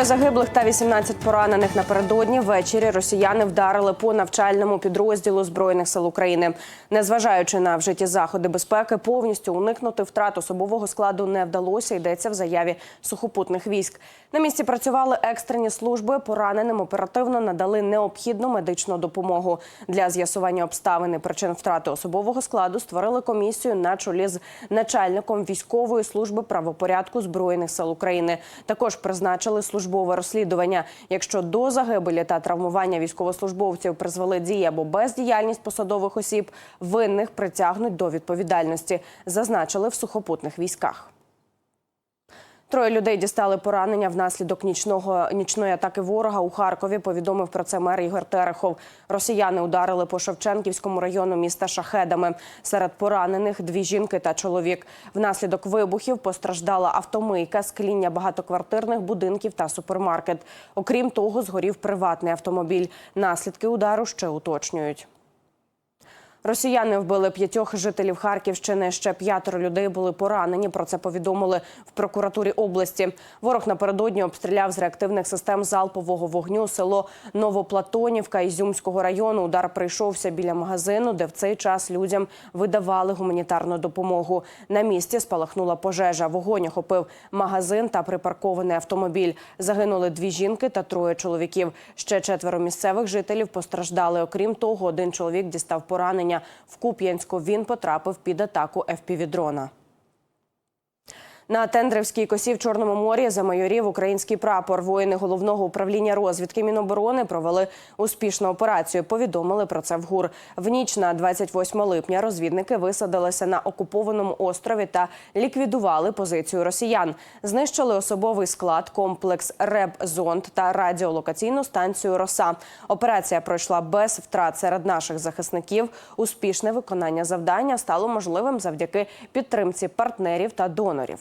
Загиблих та 18 поранених напередодні ввечері росіяни вдарили по навчальному підрозділу збройних сил України. Незважаючи на вжиті заходи безпеки, повністю уникнути втрат особового складу не вдалося. Йдеться в заяві сухопутних військ. На місці працювали екстрені служби. Пораненим оперативно надали необхідну медичну допомогу для з'ясування обставин і причин втрати особового складу. Створили комісію на чолі з начальником військової служби правопорядку збройних сил України. Також призначили службове розслідування. Якщо до загибелі та травмування військовослужбовців призвели дії або бездіяльність посадових осіб, винних притягнуть до відповідальності, зазначили в сухопутних військах. Троє людей дістали поранення внаслідок нічного нічної атаки ворога у Харкові. Повідомив про це мер Ігор Терехов. Росіяни ударили по Шевченківському району міста шахедами. Серед поранених дві жінки та чоловік. Внаслідок вибухів постраждала автомийка, скління багатоквартирних будинків та супермаркет. Окрім того, згорів приватний автомобіль. Наслідки удару ще уточнюють. Росіяни вбили п'ятьох жителів Харківщини. Ще п'ятеро людей були поранені. Про це повідомили в прокуратурі області. Ворог напередодні обстріляв з реактивних систем залпового вогню село Новоплатонівка Ізюмського району. Удар прийшовся біля магазину, де в цей час людям видавали гуманітарну допомогу. На місці спалахнула пожежа. Вогонь охопив магазин та припаркований автомобіль. Загинули дві жінки та троє чоловіків. Ще четверо місцевих жителів постраждали. Окрім того, один чоловік дістав поранення в Куп'янську. Він потрапив під атаку ФПВ-дрона. На Тендрівській косі в Чорному морі за майорів український прапор. Воїни головного управління розвідки Міноборони провели успішну операцію. Повідомили про це в ГУР. В ніч на 28 липня розвідники висадилися на окупованому острові та ліквідували позицію росіян. Знищили особовий склад, комплекс РЕБ-зонд та радіолокаційну станцію Роса. Операція пройшла без втрат серед наших захисників. Успішне виконання завдання стало можливим завдяки підтримці партнерів та донорів.